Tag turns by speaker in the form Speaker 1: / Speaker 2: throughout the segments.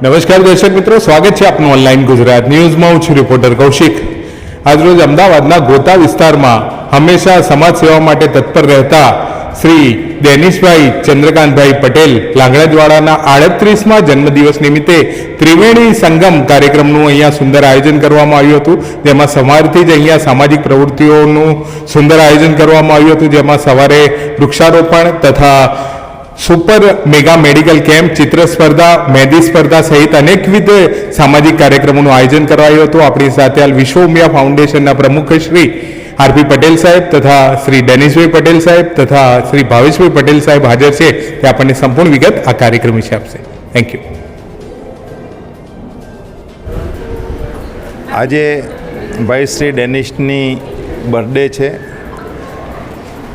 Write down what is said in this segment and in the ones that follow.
Speaker 1: નમસ્કાર દર્શક મિત્રો, સ્વાગત છે આપનું ઓનલાઈન ગુજરાત ન્યૂઝમાં. હું છું રિપોર્ટર કૌશિક. આજરોજ અમદાવાદના ગોતા વિસ્તારમાં હંમેશા સમાજ સેવા માટે તત્પર રહેતા શ્રી ડેનિશભાઈ ચંદ્રકાંતભાઈ પટેલ લાંગણજવાડાના આડત્રીસમાં જન્મદિવસ નિમિત્તે ત્રિવેણી સંગમ કાર્યક્રમનું અહીંયા સુંદર આયોજન કરવામાં આવ્યું હતું. જેમાં સવારથી જ અહીંયા સામાજિક પ્રવૃત્તિઓનું સુંદર આયોજન કરવામાં આવ્યું હતું. જેમાં સવારે વૃક્ષારોપણ તથા સુપર મેગા મેડિકલ કેમ્પ, ચિત્ર સ્પર્ધા મહેંદી સ્પર્ધા સહિત અનેકવિધ સામાજિક કાર્યક્રમોનું આયોજન કરાયું હતું. આપણી સાથે હાલ વિશ્વ ઉમિયા ફાઉન્ડેશનના પ્રમુખ શ્રી આરપી પટેલ સાહેબ તથા શ્રી ડેનિશભાઈ પટેલ સાહેબ તથા શ્રી ભાવેશભાઈ પટેલ સાહેબ હાજર છે. તે આપણને સંપૂર્ણ વિગત આ કાર્યક્રમ વિશે આપશે. થેન્ક યુ
Speaker 2: આજે ભાઈ શ્રી ડેનિશની બર્થડે છે.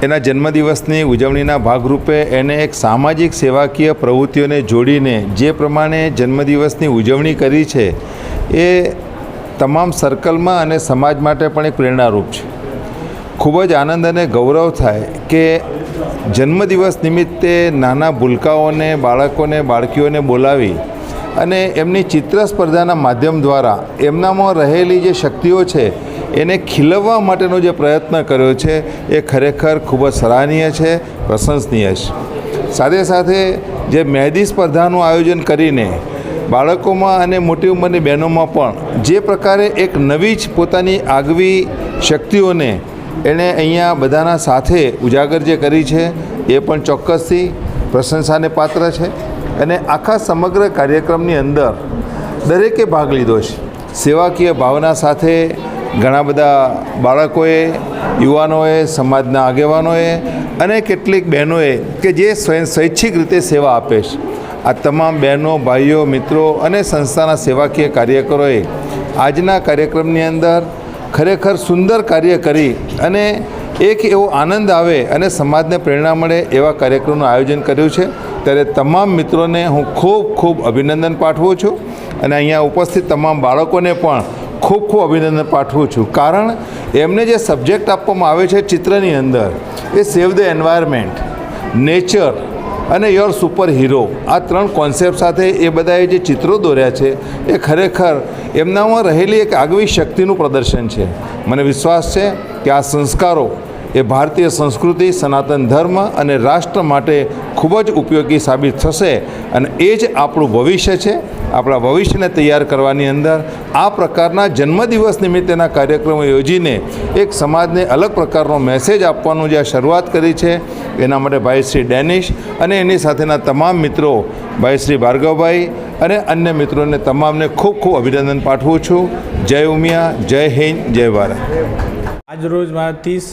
Speaker 2: એના જન્મદિવસની ઉજવણીના ભાગરૂપે એને એક સામાજિક સેવાકીય પ્રવૃત્તિઓને જોડીને જે પ્રમાણે જન્મદિવસની ઉજવણી કરી છે, એ તમામ સર્કલમાં અને સમાજ માટે પણ એક પ્રેરણારૂપ છે. ખૂબ જ આનંદ અને ગૌરવ થાય કે જન્મદિવસ નિમિત્તે નાના ભૂલકાઓને, બાળકોને, બાળકીઓને બોલાવી અને એમની ચિત્ર સ્પર્ધાના માધ્યમ દ્વારા એમનામાં રહેલી જે શક્તિઓ છે એને ખીલવવા માટેનો જે પ્રયત્ન કર્યો છે, એ ખરેખર ખૂબ જ સરાહનીય છે, પ્રશંસનીય છે. સાથે સાથે જે મહેંદી સ્પર્ધાનું આયોજન કરીને બાળકોમાં અને મોટી ઉંમરની બહેનોમાં પણ જે પ્રકારે એક નવી જ પોતાની આગવી શક્તિઓને એણે અહીંયા બધાના સાથે ઉજાગર જે કરી છે, એ પણ ચોક્કસથી પ્રશંસાને પાત્ર છે અને આખા સમગ્ર કાર્યક્રમની અંદર દરેકે ભાગ લીધો છે. સેવાકીય ભાવના સાથે ઘણા બધા બાળકોએ, યુવાનોએ, સમાજના આગેવાનોએ અને કેટલીક બહેનોએ કે જે સ્વયં સ્વૈચ્છિક રીતે સેવા આપે છે. આ તમામ બહેનો, ભાઈઓ, મિત્રો અને સંસ્થાના સેવાકીય કાર્યકરોએ આજના કાર્યક્રમની અંદર ખરેખર સુંદર કાર્ય કરી અને એક એવો આનંદ આવે અને સમાજને પ્રેરણા મળે એવા કાર્યક્રમનું આયોજન કર્યું છે. ત્યારે તમામ મિત્રોને હું ખૂબ ખૂબ અભિનંદન પાઠવું છું અને અહીંયા ઉપસ્થિત તમામ બાળકોને પણ ખૂબ ખૂબ અભિનંદન પાઠવું છું. કારણ એમને જે સબ્જેક્ટ આપવામાં આવે છે ચિત્રની અંદર, એ સેવ ધ એન્વાયરમેન્ટ નેચર અને યોર સુપર હીરો આ ત્રણ કોન્સેપ્ટ સાથે એ બધાએ જે ચિત્રો દોર્યા છે, એ ખરેખર એમનામાં રહેલી એક આગવી શક્તિનું પ્રદર્શન છે. મને વિશ્વાસ છે કે આ સંસ્કારો એ ભારતીય સંસ્કૃતિ, સનાતન ધર્મ અને રાષ્ટ્ર માટે ખૂબ જ ઉપયોગી સાબિત થશે અને એ જ આપણું ભવિષ્ય છે. આપણા ભવિષ્યને તૈયાર કરવાની અંદર આ પ્રકારના જન્મદિવસ નિમિત્તેના કાર્યક્રમો યોજીને એક સમાજને અલગ પ્રકારનો મેસેજ આપવાનું જે આ શરૂઆત કરી છે, એના માટે ભાઈ શ્રી ડેનિશ અને એની સાથેના તમામ મિત્રો, ભાઈ શ્રી ભાર્ગવભાઈ અને અન્ય મિત્રોને તમામને ખૂબ ખૂબ અભિનંદન પાઠવું છું. જય ઉમિયા, જય હિન્દ, જય ભારત.
Speaker 3: આજ રોજ મારા ત્રીસ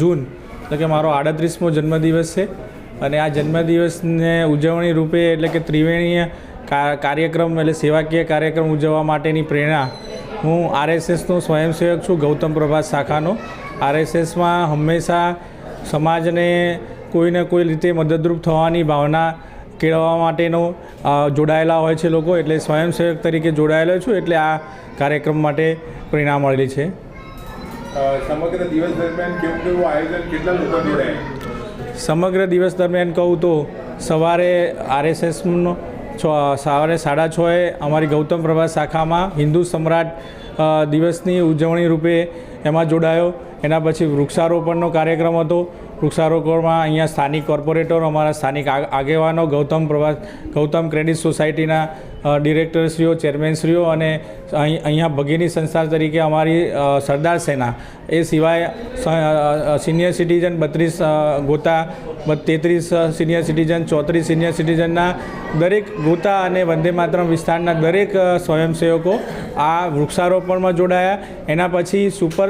Speaker 3: જૂન, એટલે કે મારો આડત્રીસમો જન્મદિવસ છે. અને આ જન્મદિવસને ઉજવણી રૂપે એટલે કે ત્રિવેણીય કાર્યક્રમ એટલે સેવાકીય કાર્યક્રમ ઉજવવા માટેની પ્રેરણા હું આરએસએસનો સ્વયંસેવક છું, ગૌતમ પ્રભાત શાખાનો. આરએસએસમાં હંમેશા સમાજને કોઈને કોઈ રીતે મદદરૂપ થવાની ભાવના કેળવવા માટેનો જોડાયેલા હોય છે લોકો. એટલે સ્વયંસેવક તરીકે જોડાયેલો છું, એટલે આ કાર્યક્રમ માટે પ્રેરણા મળેલી છે.
Speaker 1: સમગ્ર દિવસ દરમિયાન કેવું કેવું આયોજન કેટલા લોકો જોડાયા
Speaker 3: સમગ્ર દિવસ દરમિયાન કહું તો સવારે આરએસએસનો છ, સવારે સાડા છએ અમારી ગૌતમ પ્રભાત શાખામાં હિન્દુ સમ્રાટ દિવસની ઉજવણી રૂપે એમાં જોડાયો. એના પછી વૃક્ષારોપણનો કાર્યક્રમ હતો. વૃક્ષારોપણમાં અહીંયા સ્થાનિક કોર્પોરેટરો, અમારા સ્થાનિક આગેવાનો, ગૌતમ પ્રભાત ગૌતમ ક્રેડિટ સોસાયટીના ડિરેક્ટરશ્રીઓ, ચેરમેનશ્રીઓ અને અહીં, અહીંયા ભગીની સંસ્થા તરીકે અમારી સરદાર સેના. એ સિવાય સિનિયર સિટીઝન બત્રીસ ગોતા તેત્રીસ સિનિયર સિટીઝન, ચોત્રીસ સિનિયર સિટીઝનના દરેક ગોતા અને વંદે માતરમ વિસ્તારના દરેક સ્વયંસેવકો આ વૃક્ષારોપણમાં જોડાયા. એના પછી સુપર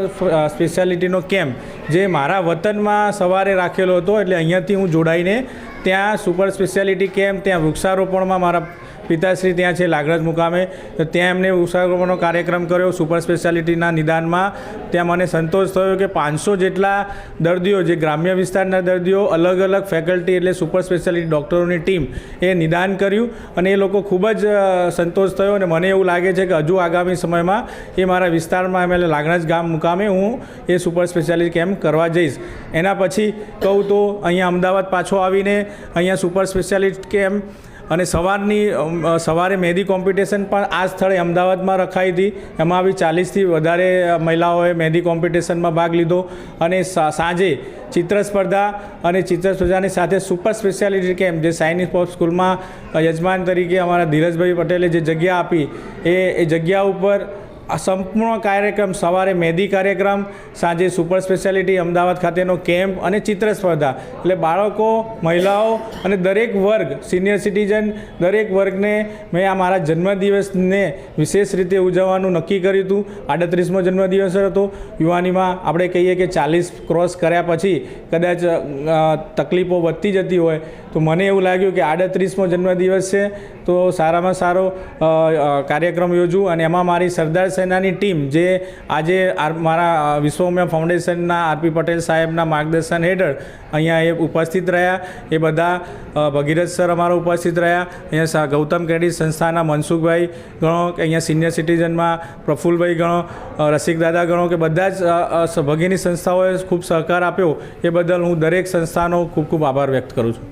Speaker 3: સ્પેશિયાલિટીનો કેમ્પ, જે મારા વતનમાં સવારે રાખેલો હતો, એટલે અહીંયાથી હું જોડાઈને ત્યાં સુપર સ્પેશિયાલિટી કેમ્પ, ત્યાં વૃક્ષારોપણમાં મારા પિતાશ્રી ત્યાં છે, લાગરજ મુકામે. તો ત્યાં એમને વૃક્ષારોપણનો કાર્યક્રમ કર્યો સુપર સ્પેશિયાલિટીના નિદાનમાં. ત્યાં મને સંતોષ થયો કે પાંચસો જેટલા દર્દીઓ, જે ગ્રામ્ય વિસ્તારના દર્દીઓ, અલગ અલગ ફેકલ્ટી એટલે સુપર સ્પેશિયાલિટી ડૉક્ટરોની ટીમ એ નિદાન કર્યું અને એ લોકો ખૂબ જ સંતોષ થયો અને મને એવું લાગે છે કે હજુ આગામી સમયમાં એ મારા વિસ્તારમાં એમ એટલે લાગણજ ગામ મુકામે હું એ સુપર સ્પેશિયાલિટી કેમ્પ કરવા જઈશ. એના પછી કહું તો અહીંયા અમદાવાદ પાછો આવીને અહીંયા સુપર સ્પેશિયાલિટી કેમ્પ અને સવારની સવારે મહેંદી કોમ્પિટિશન પણ આ સ્થળે અમદાવાદમાં રખાઈ હતી. એમાં બી ચાલીસથી વધારે મહિલાઓએ મહેંદી કોમ્પિટિશનમાં ભાગ લીધો. અને સાંજે ચિત્ર સ્પર્ધા અને ચિત્ર સ્પર્ધાની સાથે સુપર સ્પેશિયાલિટી કેમ્પ જે સાઇનિક પોપ સ્કૂલમાં યજમાન તરીકે અમારા ધીરજભાઈ પટેલે જે જગ્યા આપી, એ એ જગ્યા ઉપર આ સંપૂર્ણ કાર્યક્રમ સવારે મહેંદી કાર્યક્રમ, સાંજે સુપર સ્પેશિયાલિટી અમદાવાદ ખાતેનો કેમ્પ અને ચિત્ર સ્પર્ધા. એટલે બાળકો, મહિલાઓ અને દરેક વર્ગ, સિનિયર સિટીઝન, દરેક વર્ગને મેં આ મારા જન્મદિવસને વિશેષ રીતે ઉજવવાનું નક્કી કર્યું હતું. આડત્રીસમો જન્મદિવસ હતો. યુવાનીમાં આપણે કહીએ કે ચાલીસ ક્રોસ કર્યા પછી કદાચ તકલીફો વધતી જતી હોય. તો મને એવું લાગ્યું કે આડત્રીસમો જન્મદિવસ છે. તો સારામાં સારો કાર્યક્રમ યોજું અને એમાં મારી સરદાર સેનાની ટીમ જે આજે મારા વિશ્વમ્ય ફાઉન્ડેશનના આરપી પટેલ સાહેબના માર્ગદર્શન હેઠળ અહીંયા એ ઉપસ્થિત રહ્યા. એ બધા ભગીરથ સર અમારા ઉપસ્થિત રહ્યા. અહીંયા ગૌતમ ક્રેડિટ સંસ્થાના મનસુખભાઈ ગણો કે અહીંયા સિનિયર સિટીઝનમાં પ્રફુલભાઈ ગણો રસિકદાદા રસિક દાદા ગણો કે બધા જ ભગીની સંસ્થાઓએ ખૂબ સહકાર આપ્યો. એ બદલ હું દરેક સંસ્થાનો ખૂબ ખૂબ આભાર વ્યક્ત કરું છું.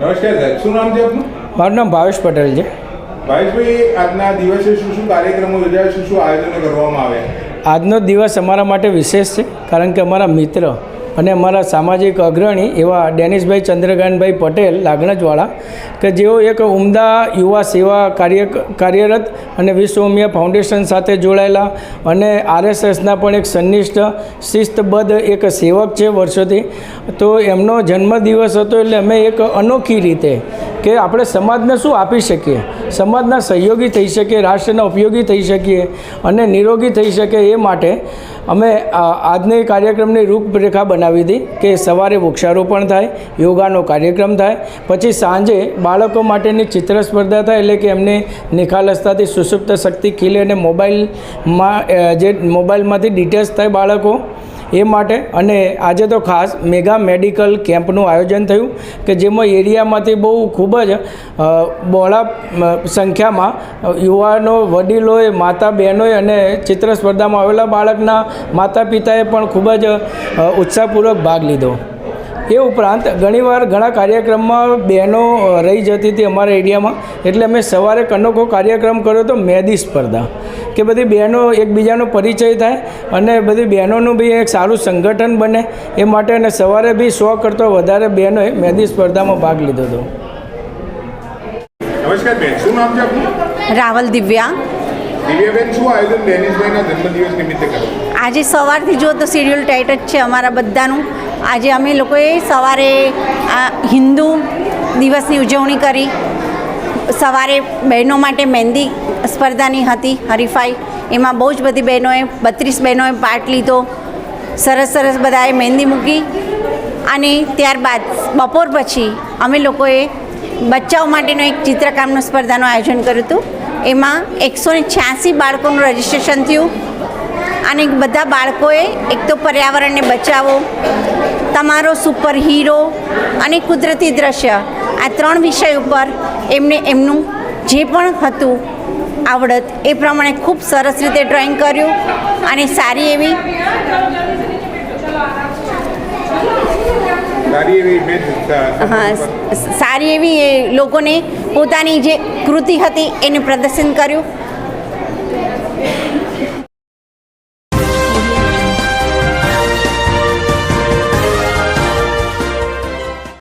Speaker 1: નમસ્કાર સાહેબ શું નામ છે આપનું?
Speaker 4: મારું નામ ભાવેશ પટેલ છે.
Speaker 1: ભાવેશભાઈ આજના દિવસે શું શું કાર્યક્રમો યોજાય, શું શું આયોજનો કરવામાં આવે?
Speaker 4: આજનો દિવસ અમારા માટે વિશેષ છે, કારણ કે અમારા મિત્ર અને અમારા સામાજિક અગ્રણી એવા ડેનિશભાઈ ચંદ્રકાંતભાઈ પટેલ લાગણજવાળા, કે જેઓ એક ઉમદા યુવા સેવા કાર્ય, કાર્યરત અને વિશ્વમિયા ફાઉન્ડેશન સાથે જોડાયેલા અને આરએસએસના પણ એક સંનિષ્ઠ, શિસ્તબદ્ધ એક સેવક છે વર્ષોથી. તો એમનો જન્મદિવસ હતો એટલે અમે એક અનોખી રીતે કે આપણે સમાજને શું આપી શકીએ? સમાજના સહયોગી થઈ શકીએ, રાષ્ટ્રના ઉપયોગી થઈ શકીએ અને નિરોગી થઈ શકે એ માટે અમે આજની કાર્યક્રમની રૂપરેખા બનાવી હતી કે સવારે વૃક્ષારોપણ થાય, યોગાનો કાર્યક્રમ થાય, પછી સાંજે બાળકો માટેની ચિત્ર સ્પર્ધા થાય એટલે કે એમને નિખાલસતાથી સુસુપ્ત શક્તિ ખીલે અને મોબાઈલમાં જે મોબાઈલમાંથી ડિટેલ્સ થાય બાળકો એ માટે અને આજે તો ખાસ મેગા મેડિકલ કેમ્પનું આયોજન થયું કે જેમાં એરિયામાંથી બહુ ખૂબ જ બહોળા સંખ્યામાં યુવાનો, વડીલોએ માતા બહેનોએ અને ચિત્ર સ્પર્ધામાં આવેલા બાળકના માતા પિતાએ પણ ખૂબ જ ઉત્સાહપૂર્વક ભાગ લીધો. એ ઉપરાંત ઘણીવાર ઘણા કાર્યક્રમમાં બહેનો રહી જતી હતી અમારા એરિયામાં. એટલે અમે સવારે કનોકો કાર્યક્રમ કર્યો તો મહેંદી સ્પર્ધા. કે બધી બહેનો એકબીજાનો પરિચય થાય અને બધી બહેનોનું બી એક સારું સંગઠન બને એ માટે અને સવારે બી સો કરતાં વધારે બહેનોએ મહેંદી સ્પર્ધામાં ભાગ લીધો હતો.
Speaker 1: નમસ્કાર બેન શું નામ છે આપનું?
Speaker 5: રાવલ દિવ્યા.
Speaker 1: દિવ્યાબેન શું આયોજન ડેનિશભાઈના જન્મદિવસ નિમિત્તે કર્યું?
Speaker 5: આજે સવારથી જો તો શેડ્યુલ ટાઈટ જ છે અમારા બધાનું. આજે અમે લોકોએ સવારે આ હિન્દુ દિવસની ઉજવણી કરી. સવારે બહેનો માટે મહેંદી સ્પર્ધાની હતી, હરીફાઈ. એમાં બહુ જ બધી બહેનોએ, બત્રીસ બહેનોએ પાર્ટ લીધો. સરસ સરસ બધાએ મહેંદી મૂકી. અને ત્યારબાદ બપોર પછી અમે લોકોએ બચ્ચાઓ માટેનો એક ચિત્રકામનું સ્પર્ધાનું આયોજન કર્યું હતું. એમાં એકસો ને છ્યાસી બાળકોનું રજિસ્ટ્રેશન થયું. અને બધા બાળકોએ એક તો પર્યાવરણને બચાવો, તમારો સુપર હીરો અને કુદરતી દ્રશ્ય. આ ત્રણ વિષય ઉપર એમને એમનું જે પણ હતું આવડત એ પ્રમાણે ખૂબ સરસ રીતે ડ્રોઈંગ કર્યું અને સારી એવી
Speaker 1: સારી એવી
Speaker 5: હા સારી એવી એ લોકોને પોતાની જે કૃતિ હતી એને પ્રદર્શન કર્યું.